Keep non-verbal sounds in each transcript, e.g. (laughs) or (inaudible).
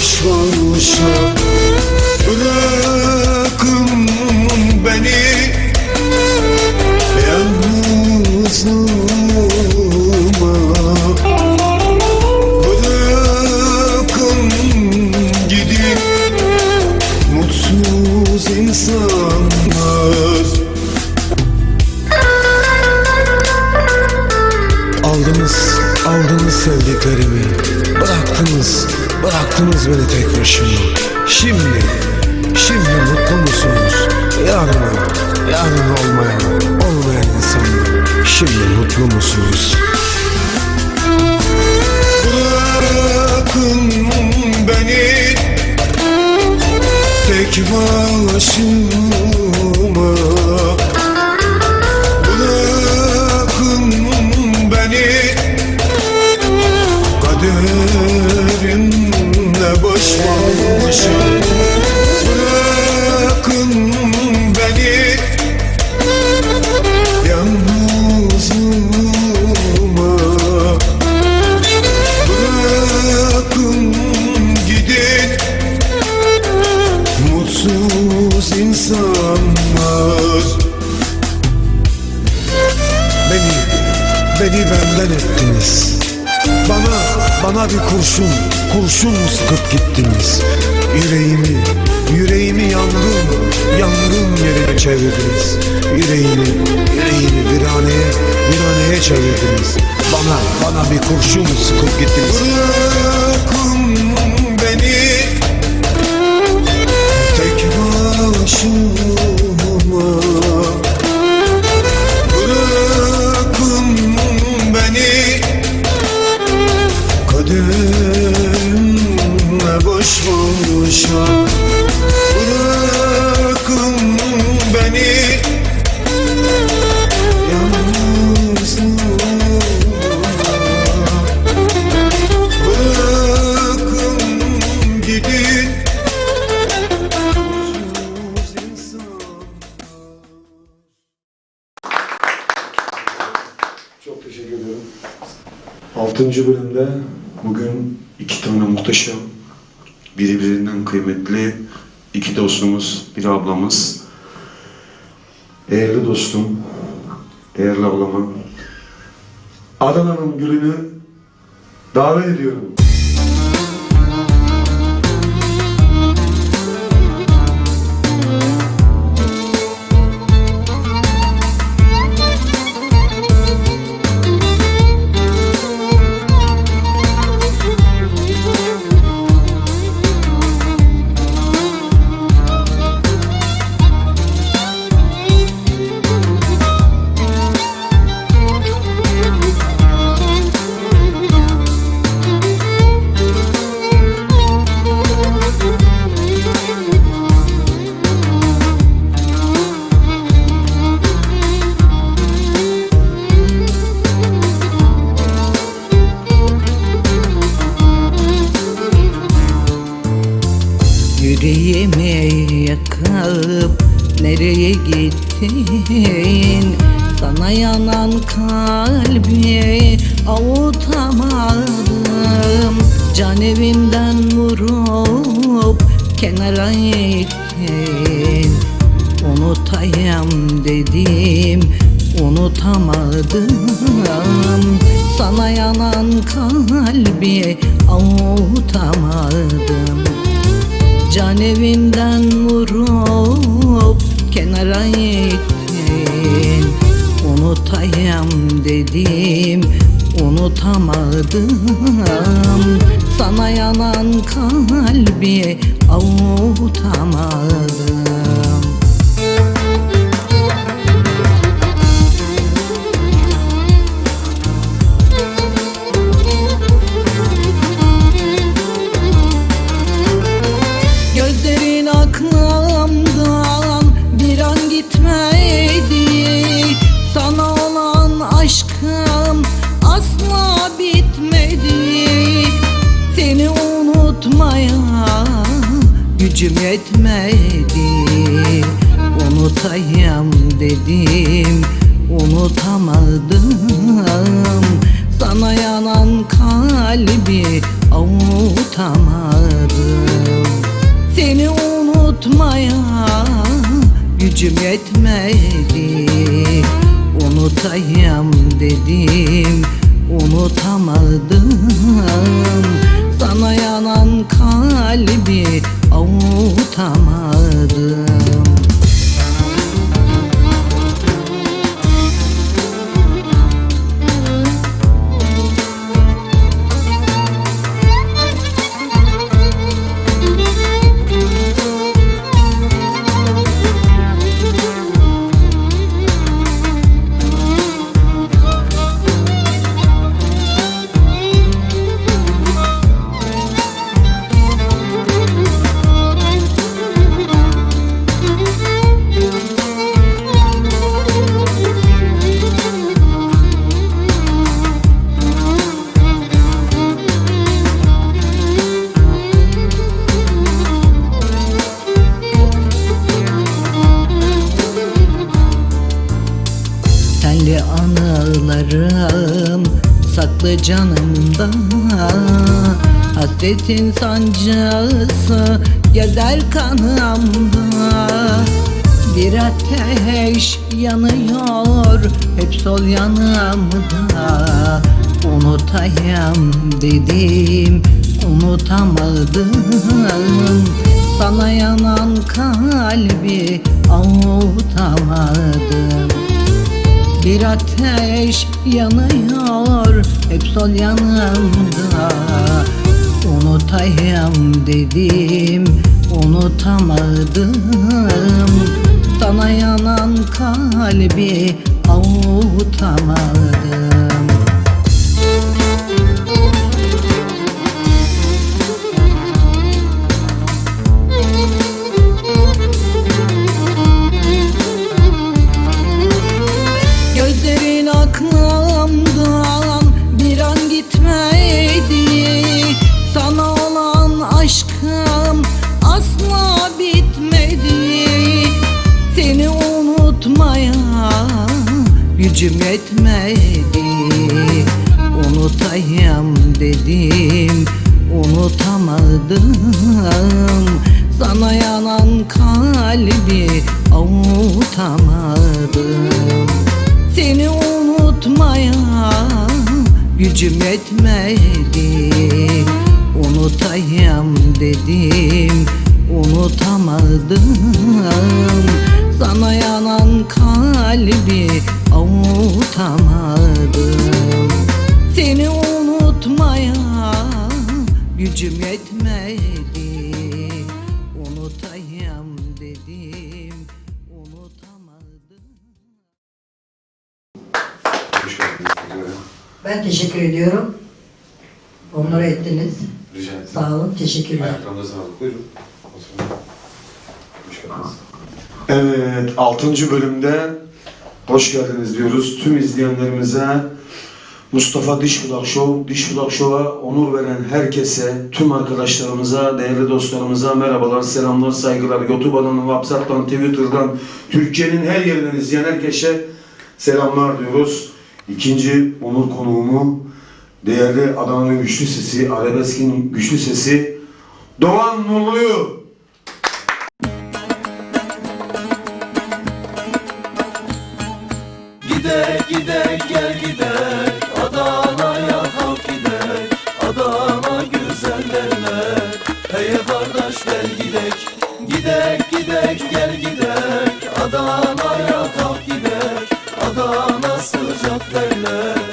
kaderimle Şimdi mutlu musunuz? Bırakın beni. Tek başıma. Bırakın beni. Kaderimle baş kurşun, kurşun sıkıp gittiniz. Yüreğimi, yüreğimi yangın, yangın yerine çevirdiniz. Yüreğimi, yüreğimi viraneye, viraneye çevirdiniz. Bana, bana bir kurşun sıkıp gittiniz ablamız. Değerli dostum, değerli ablama Adana'nın gülünü davet ediyorum. Avutamadım Can evimden vurup kenara ittin Unutayım dedim unutamadım. Sana yanan kalbi avutamadım. Can evimden vurup kenara ittin Unutayım dedim unutamadım. Sana yanan kalbi avutamadım gücüm yetmedi Unutayım dedim unutamadım. Sana yanan kalbi avutamadım. Seni unutmaya gücüm yetmedi Unutayım dedim unutamadım. Sana yanan kalbi avutamadım canımda Hasretin sancısı gezer kanımda. Bir ateş yanıyor hep sol yanımda. Unutayım dedim unutamadım. Sana yanan kalbi avutamadım bir ateş yanıyor hep sol yanımda. Unutayım dedim unutamadım. Sana yanan kalbi avutamadım gücüm yetmedi Unutayım dedim unutamadım. Sana yanan kalbi avutamadım. Seni unutmaya gücüm yetmedi. Unutayım dedim unutamadım Sana yanan kalbi avutamadım Seni unutmaya gücüm yetmedi Unutayım dedim unutamadım Hoş geldiniz. tekrar. Ben teşekkür ediyorum. Onları ettiniz. Rica ederim. Sağ olun, teşekkürler. Ayaklarınıza sağlık. Buyurun. Oturun. Hoş geldiniz. Evet, 6. bölümde hoş geldiniz diyoruz. Tüm izleyenlerimize Mustafa Dişbulak Show, Dişbulak Show'a onur veren herkese, tüm arkadaşlarımıza, değerli dostlarımıza merhabalar, selamlar, saygılar. YouTube'dan, WhatsApp'tan, Twitter'dan, Türkiye'nin her yerinden izleyen herkese selamlar diyoruz. İkinci onur konuğumu, değerli Adana'nın güçlü sesi, Arabesk'in güçlü sesi, Doğan Nurlu'yu Gidek gidek gel gidek Adana'ya kalk gidek Adana güzel derler Hey kardeş gel gidek gidek gel gidek. Adana'ya kalk gidek Adana sıcak derler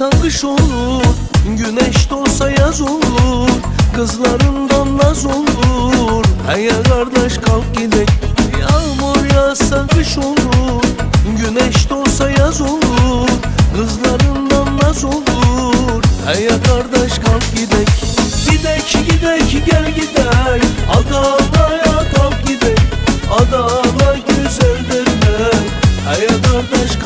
Yağsa kış olur Güneş doğsa yaz olur Kızlarından naz olur. Hey kardeş kalk gidek Yağmur yağsa kış olur Güneş doğsa yaz olur Kızlarından naz olur. Hey kardeş kalk gidek Gidek gidek gel gidek Adana'ya kalk gidek Adana güzel derler. Hey kardeş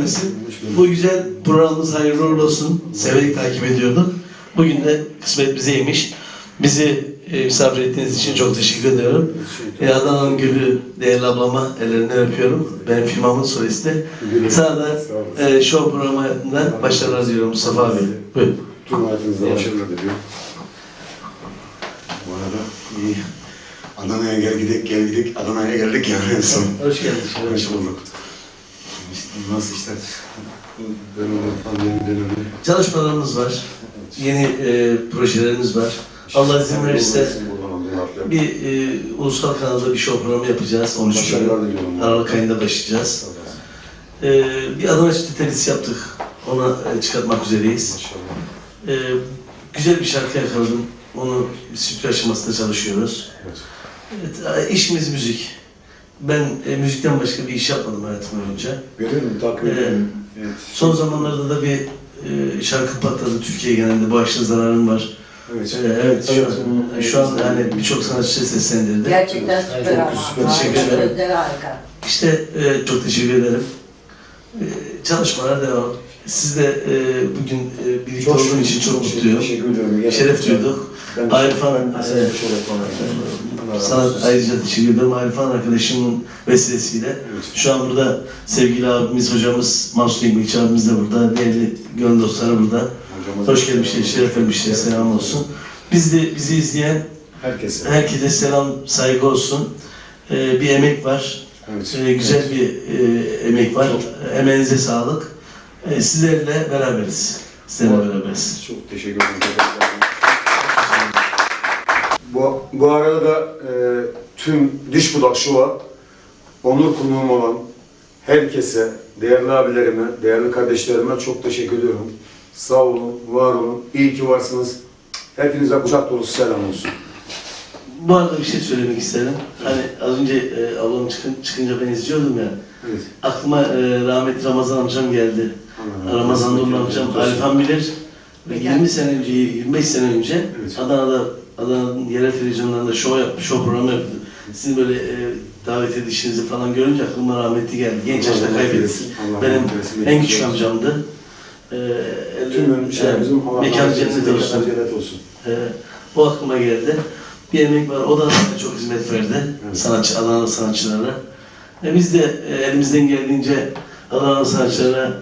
görmesin. Bu güzel programımız hayırlı uğurlu olsun. Severek takip ediyorduk. Bugün de kısmet bizeymiş. Bizi e, misafir ettiğiniz için çok teşekkür ediyorum. E, Adana'nın gülü değerli ablama ellerinden öpüyorum. Benim firmamın solisti. Sana da e, show programında başarılar diliyorum Mustafa abi. Buyurun. Tüm hayatınızda başarılar diliyorum. Bu arada iyi. Adana'ya gel gidek gel gidek Adana'ya geldik yani en son. Hoş geldin. Hoş bulduk. İşte nasıl işler? Dönemi, pandemi dönemi. Çalışmalarımız var. Yeni e, projelerimiz var. Allah izin verirse bir e, ulusal kanalda bir show programı yapacağız. 13 Başarılar gün. diliyorum. Aralık ayında başlayacağız. E, bir Adana çetelisi yaptık. Ona e, çıkartmak üzereyiz. E, güzel bir şarkı yakaladım. Onu stüdyo aşamasında çalışıyoruz. Evet. Evet, e, işimiz müzik. Ben e, müzikten başka bir iş yapmadım hayatım boyunca. Görüyorum, takip Ee, ediyorum. Evet. Son zamanlarda da bir e, şarkı patladı Türkiye genelinde. Bu aşırı zararım var. Evet. Ee, Evet, şu an, şu an hani birçok sanatçı seslendirdi. Gerçekten süper ama. süper, teşekkür ederim. Harika. İşte e, çok teşekkür ederim. E, çalışmalar devam. Siz de e, bugün e, birlikte olduğum için çok mutluyum. Teşekkür ediyorum. Şeref duyduk. Arif Han, Ben de e, şeref bana. Allah sana olsun. ayrıca teşekkür ederim. Arif Han arkadaşımın vesilesiyle. Evet. Şu an burada sevgili abimiz, hocamız Mansur İlmikçi abimiz de burada. Değerli gönül dostları burada. Hocamız- Hoş gelmişler, şeref vermişler, selam olsun. Biz de bizi izleyen Herkese. herkese selam, saygı olsun. Ee, bir emek var, Evet. ee, güzel bir e, emek var. Emeğinize sağlık. Ee, sizlerle beraberiz. Sizlerle beraberiz. Çok teşekkür ederim. Bu, bu arada da e, tüm Diş Budak Şov'a onur konuğum olan herkese, değerli abilerime, değerli kardeşlerime çok teşekkür ediyorum. Sağ olun, var olun, iyi ki varsınız. Hepinize kucak dolusu selam olsun. Bu arada bir şey söylemek isterim. Hani az önce e, ablam çıkın, çıkınca ben izliyordum ya. Evet. Aklıma e, rahmetli Ramazan amcam geldi. Ramazan Nurlu amcam, Arif Han bilir. Ve 20 sene önce, 25 sene önce Evet. Adana'da, Adana'nın yerel televizyonlarında show yapmış, show programı yaptı. Sizin böyle e, davet edişinizi falan görünce aklıma rahmetli geldi. Genç yaşta kaybettik. Benim en küçük amcamdı. E, Tüm ölmüşlerimizin Allah mekan rahmet eylesin, cennet olsun. Ee, bu aklıma geldi. Bir emek var. O da çok hizmet verdi. Evet. Sanatçı, Adanalı sanatçılara. E biz de e, elimizden geldiğince Adanalı sanatçılara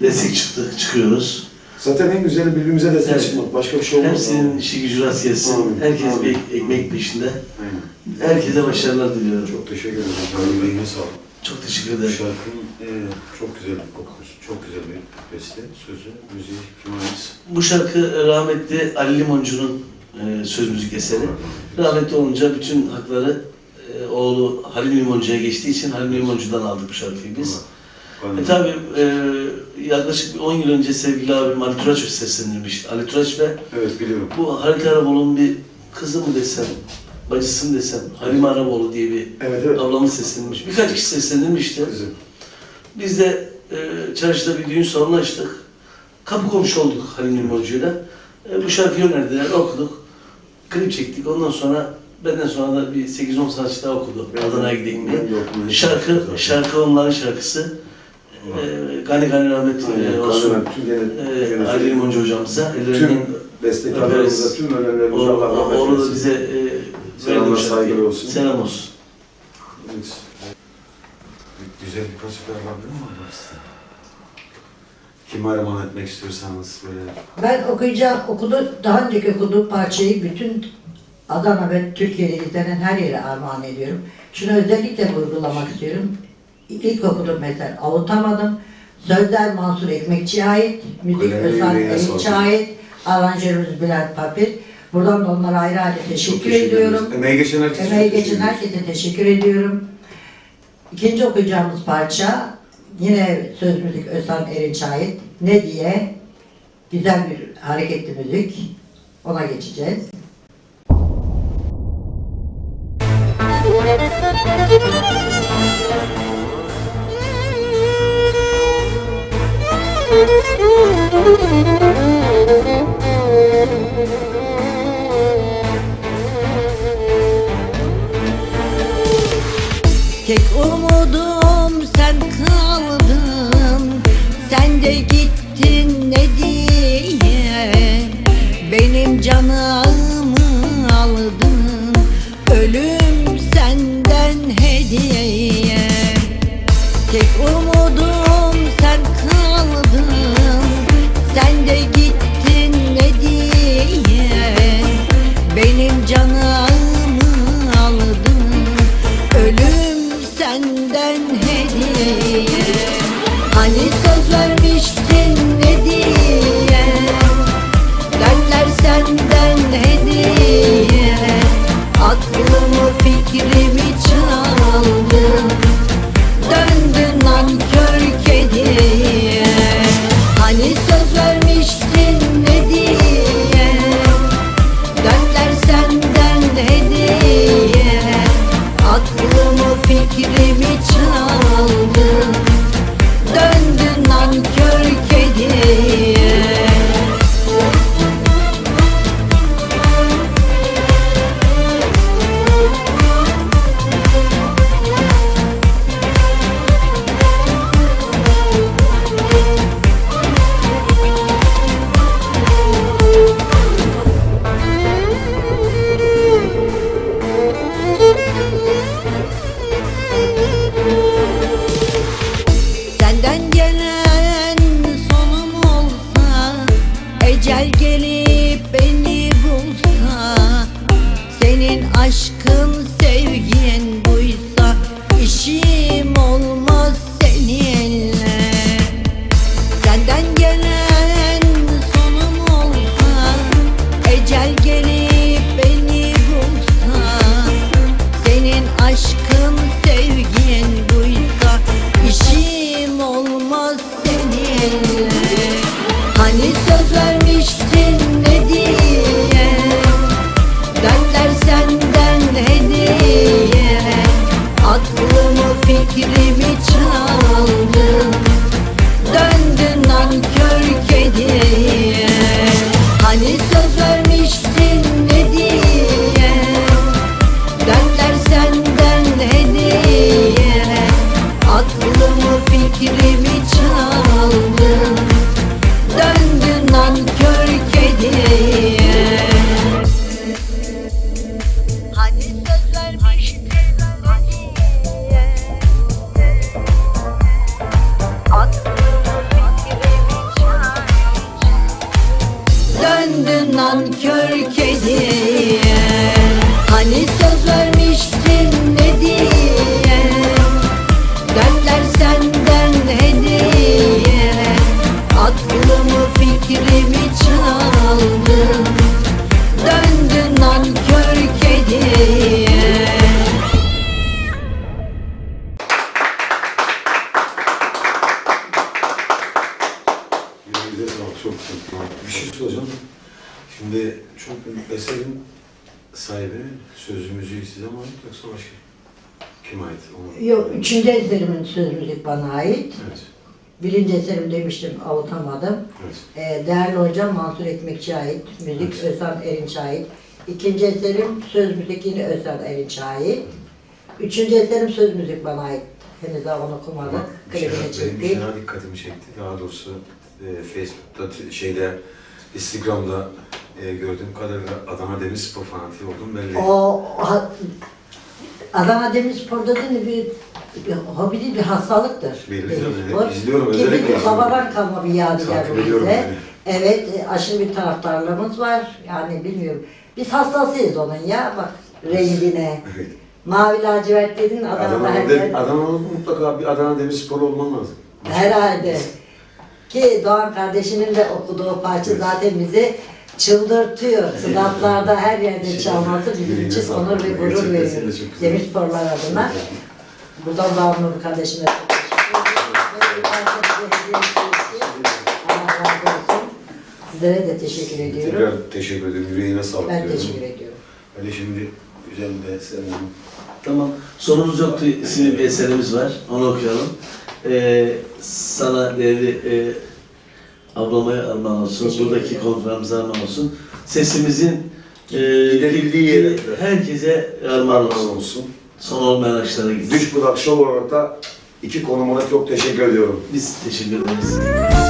destek çıktık, çıkıyoruz. Zaten en güzeli birbirimize destek Evet. çıkmak. Başka bir şey olmaz. Hepsinin işi gücü rast gelsin. Amin. Herkes Amin. bir ekmek peşinde. Aynen. Herkese başarılar diliyorum. Çok, Çok teşekkür ederim. Yüreğine sağlık. teşekkür Bu ederim. şarkının e, çok güzel bir kokusu, çok güzel bir beste, sözü, müziği, kim ait? Bu şarkı rahmetli Ali Limoncu'nun e, söz müzik eseri. Rahmetli olunca bütün hakları e, oğlu Halim Limoncu'ya geçtiği için Halim Limoncu'dan aldık bu şarkıyı biz. E tabi yaklaşık bir 10 yıl önce sevgili abim Ali Turaç seslendirmişti. Ali Turaç ve Evet biliyorum. bu Halit Araboğlu'nun bir kızı mı desem, bacısı mı desem, Halime Araboğlu diye bir Evet evet. ablamız seslendirmiş. Birkaç kişi seslendirmişti. Kızım. Biz de e, çarşıda bir düğün salonu açtık. Kapı komşu olduk Halim Limoncu'yla. E, bu şarkıyı önerdiler, okuduk. Klip çektik. Ondan sonra benden sonra da bir 8-10 sanatçı daha okudu. Adana'ya gidelim diye. Şarkı, şarkı onların şarkısı. Ee, gani gani rahmet e, olsun. Kazanan tüm gene- Ali Limoncu hocamıza. Tüm bestekarlarımıza, tüm önerlerimize o, Allah rahmet eylesin. da bize e, Selamlar, saygılar olsun. Selam olsun. Evet. Güzel bir parça alabilir miyim? Kime armağan etmek istiyorsanız böyle Ben okuyacağım, okudu, daha önceki okuduğum parçayı bütün Adana ve Türkiye'de izlenen her yere armağan ediyorum. Şunu özellikle vurgulamak istiyorum. İlk okuduğum metal avutamadım. Sözler Mansur Ekmekçi'ye ait, müzik Özhan sağlık. ait, aranjörümüz Bülent Papir. Buradan da onlara ayrı ayrı teşekkür, teşekkür ediyorum. Emeği geçen herkese Emeği teşekkür geçen herkese teşekkür ediyorum. İkinci okuyacağımız parça yine söz müzik Özhan Erinç'e ait. Ne diye güzel bir hareketli müzik. Ona geçeceğiz. Tek umudum sen kaldın. Sen de gittin Çok. Bir şey soracağım. Şimdi çok eserin sahibi sözü müziği size mi ait yoksa başka? Kim ait? Onu... Yok, üçüncü eserimin söz müzik bana ait. Evet, Birinci eserim demiştim, avutamadım. evet. Ee, değerli hocam Mansur Ekmekçi'ye ait, müzik Evet. Özhan Erinç'e ait. İkinci eserim söz müzik yine Özhan Erinç'e ait. Üçüncü eserim söz müzik bana ait. Henüz daha onu okumadık. Klibini benim çektik. daha dikkatimi çekti. Daha doğrusu e, Facebook'ta, şeyde, Instagram'da e, gördüğüm kadarıyla Adana Demirspor fanatiği oldum belli. O ha- Adana Demirspor'da değil mi bir, bir hobi değil bir hastalıktır. Belli canım, Demirspor. izliyorum, özellikle bir izliyorum. babadan kalma bir yadigar Takip ediyorum bize. yani. Evet, e, aşırı bir taraftarlığımız var. Yani bilmiyorum. Biz hastasıyız onun ya bak rengine. (laughs) Evet. Mavi lacivert dedin Adana'da Adana, her de, yer. Adana'da mutlaka bir Adana Demirspor olman lazım. Herhalde. Ki Doğan kardeşinin de okuduğu parça zaten bizi çıldırtıyor. Sınavlarda her yerde çalması bizim için onur ve gurur veriyor. Demir sporlar adına. Buradan Doğan Nur kardeşime çok ediyorum. Sizlere de teşekkür ediyorum. Tekrar teşekkür ederim. Yüreğine sağlık Ben diyorum. teşekkür ediyorum. Hadi şimdi güzel bir eserle Tamam. Sonumuz yoktu isimli bir eserimiz var. Onu okuyalım. Ee, sana değerli e, ablama armağan olsun. Buradaki konferanımıza armağan olsun. Sesimizin e, Gidebildiği yere herkese armağan olsun. Olsun. Son olmayan aşklara gitsin. Düş Budak Show olarak da iki konumuna çok teşekkür ediyorum. Biz teşekkür ederiz.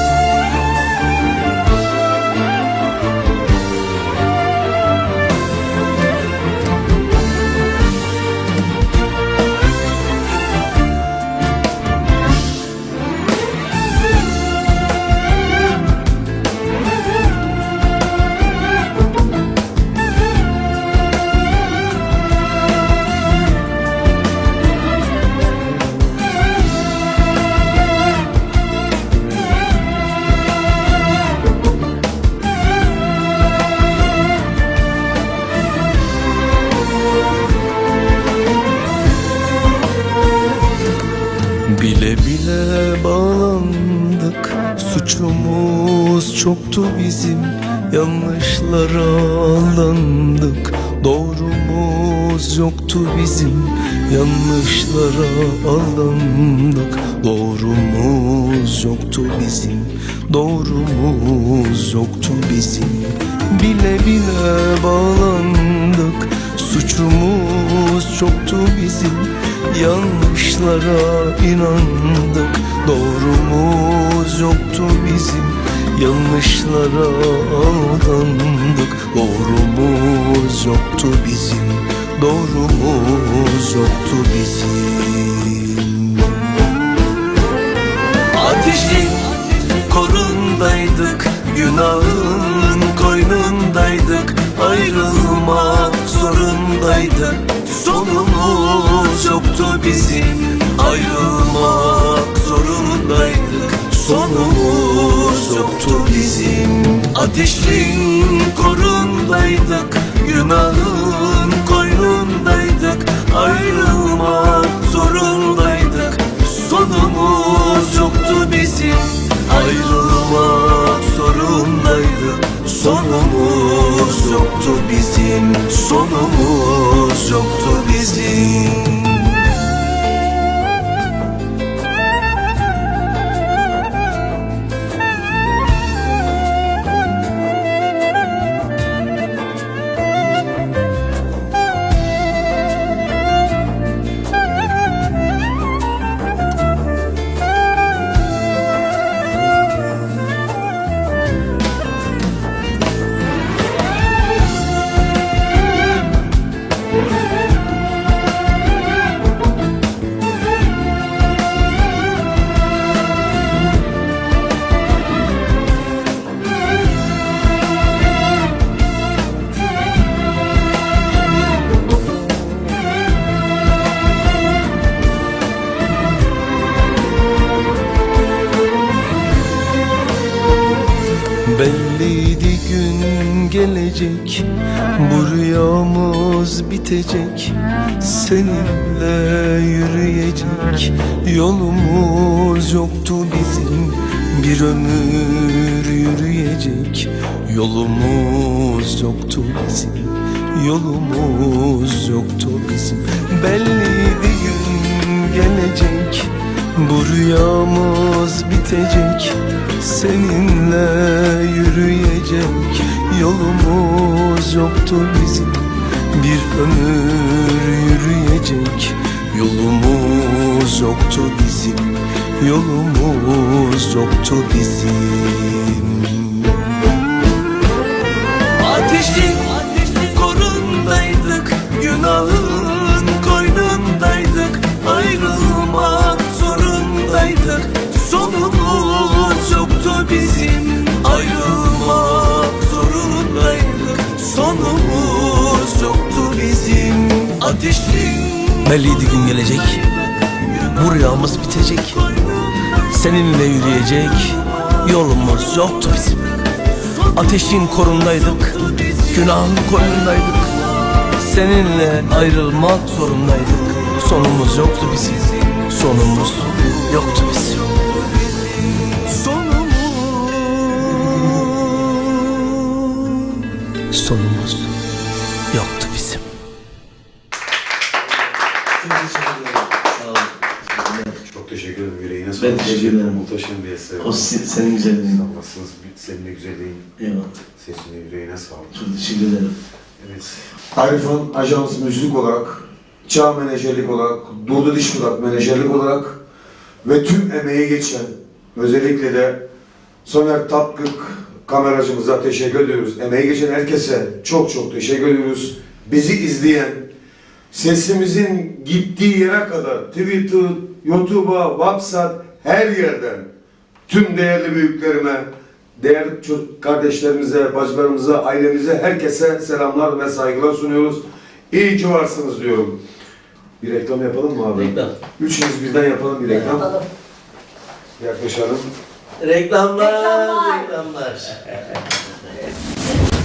Doğrumuz yoktu bizim. Bile bile bağlandık. Suçumuz çoktu bizim. Yanlışlara inandık. Doğrumuz yoktu bizim. Yanlışlara aldandık. Doğrumuz yoktu bizim. Doğrumuz yoktu bizim. Ateşin korundaydık Günahın koynundaydık. Ayrılmak zorundaydık. Sonumuz yoktu bizim. Ayrılmak zorundaydık. Sonumuz yoktu bizim. Ateşin korundaydık. Günahın koynundaydık. Ayrılmak zorundaydık gelecek. Bu rüyamız bitecek. Seninle yürüyecek. Yolumuz yoktu bizim. Bir ömür yürüyecek. Yolumuz yoktu bizim. Yolumuz yoktu bizim. Belliydi gün gelecek bu rüyamız bitecek Seninle yürüyecek. Yolumuz yoktu bizim Bir ömür yürüyecek. Yolumuz yoktu bizim Yolumuz yoktu bizim. Ateşin korundaydık Günahın koynundaydık. Ayrılmak Ayrılmak zorundaydık Sonumuz yoktu bizim. Ateşin Belliydi gün gelecek. Bu rüyamız bitecek. Seninle yürüyecek Yolumuz yoktu bizim. Ateşin korundaydık Günahın koynundaydık. Seninle ayrılmak zorundaydık. Sonumuz yoktu bizim. Sonumuz yoktu bizim Ben teşekkür ederim. Muhteşem bir eser. O si- senin güzelliğin. Sağ olasınız. Senin de güzelliğin. Eyvallah. Sesine, yüreğine sağlık. Çok teşekkür ederim. Evet. Arifan Ajans Müzik olarak, Çağ Menajerlik olarak, Durdu Diş Kulak Menajerlik olarak ve tüm emeği geçen, özellikle de Soner Tapkık kameracımıza teşekkür ediyoruz. Emeği geçen herkese çok çok teşekkür ediyoruz. Bizi izleyen, sesimizin gittiği yere kadar Twitter, YouTube'a, WhatsApp her yerden tüm değerli büyüklerime, değerli kardeşlerimize, bacılarımıza, ailemize, herkese selamlar ve saygılar sunuyoruz. İyi ki varsınız diyorum. Bir reklam yapalım mı abi? Reklam. Üçümüz birden yapalım bir reklam. Yapalım. Yaklaşalım. Reklamlar. Reklamlar. Reklamlar.